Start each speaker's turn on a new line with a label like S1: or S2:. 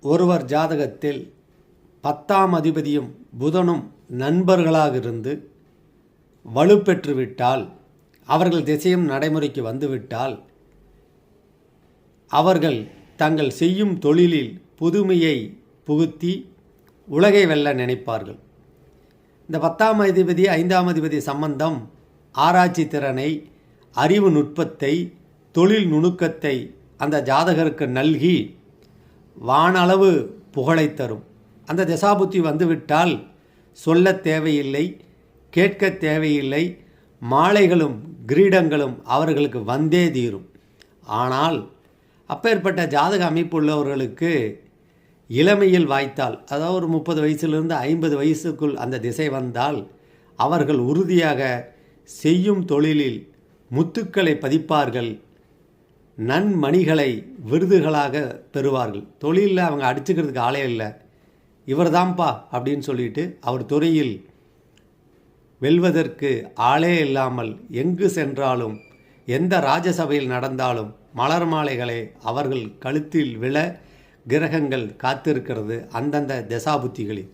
S1: ஒருவர் ஜாதகத்தில் பத்தாம் அதிபதியும் புதனும் நண்பர்களாக இருந்து வலுப்பெற்றுவிட்டால் அவர்கள் திசையும் நடைமுறைக்கு வந்துவிட்டால் அவர்கள் தங்கள் செய்யும் தொழிலில் புதுமையை புகுத்தி உலகை வெல்ல நினைப்பார்கள். இந்த பத்தாம் அதிபதி ஐந்தாம் அதிபதி சம்பந்தம் ஆராய்ச்சி திறனை அறிவு நுட்பத்தை தொழில் நுணுக்கத்தை அந்த ஜாதகருக்கு நல்கி வானளவு புகழை தரும். அந்த திசாபுத்தி வந்துவிட்டால் சொல்லத் தேவையில்லை கேட்க தேவையில்லை மாலைகளும் கிரீடங்களும் அவர்களுக்கு வந்தே தீரும். ஆனால் அப்பேற்பட்ட ஜாதக அமைப்பு உள்ளவர்களுக்கு இளமையில் வாய்த்தால் அதாவது ஒரு முப்பது வயசுலேருந்து ஐம்பது வயசுக்குள் அந்த திசை வந்தால் அவர்கள் உறுதியாக செய்யும் தொழிலில் முத்துக்களை பதிப்பார்கள் நன்மணிகளை விருதுகளாக பெறுவார்கள் தொழிலில் அவங்க அடிச்சுக்கிறதுக்கு ஆளே இல்லை. இவர்தான்ப்பா அப்படின்னு சொல்லிட்டு அவர் துறையில் வெல்வதற்கு ஆளே இல்லாமல் எங்கு சென்றாலும் எந்த ராஜசபையில் நடந்தாலும் மலர் மாலைகளை அவர்கள் கழுத்தில் விழ கிரகங்கள் காத்திருக்கிறது அந்தந்த தசாபுத்திகளில்.